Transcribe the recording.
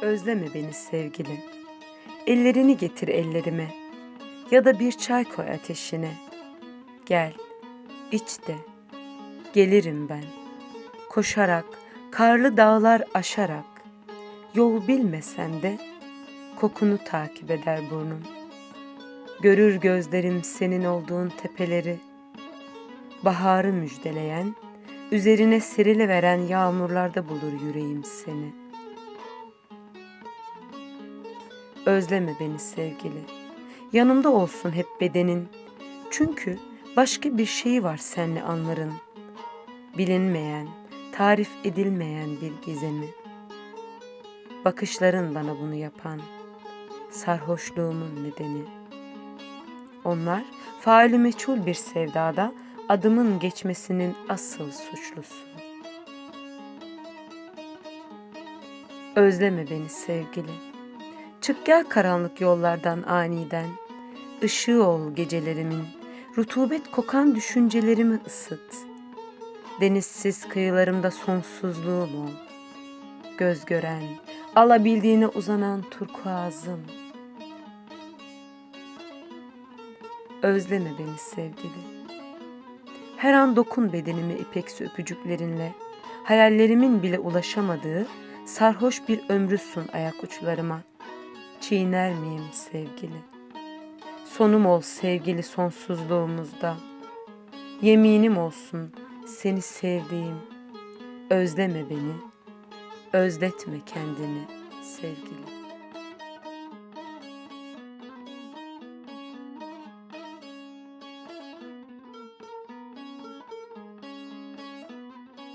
Özleme beni sevgili. Ellerini getir ellerime. Ya da bir çay koy ateşine. Gel, iç de. Gelirim ben. Koşarak, karlı dağlar aşarak. Yol bilmesem de kokunu takip eder burnum. Görür gözlerim senin olduğun tepeleri. Baharı müjdeleyen, üzerine serili veren yağmurlarda bulur yüreğim seni. Özleme beni sevgili. Yanımda olsun hep bedenin. Çünkü başka bir şeyi var senle anların. Bilinmeyen, tarif edilmeyen bir gizemi. Bakışların bana bunu yapan, sarhoşluğumun nedeni. Onlar faili meçhul bir sevdada adımın geçmesinin asıl suçlusu. Özleme beni sevgili. Çık gel karanlık yollardan aniden. Işığı ol gecelerimin. Rutubet kokan düşüncelerimi ısıt. Denizsiz kıyılarımda sonsuzluğum ol. Göz gören, alabildiğine uzanan turkuazım. Özleme beni sevgili. Her an dokun bedenimi ipeksi öpücüklerinle. Hayallerimin bile ulaşamadığı sarhoş bir ömrü sun ayak uçlarıma. Çiğner miyim sevgili? Sonum ol sevgili sonsuzluğumuzda. Yeminim olsun seni sevdiğim. Özleme beni, özletme kendini sevgili.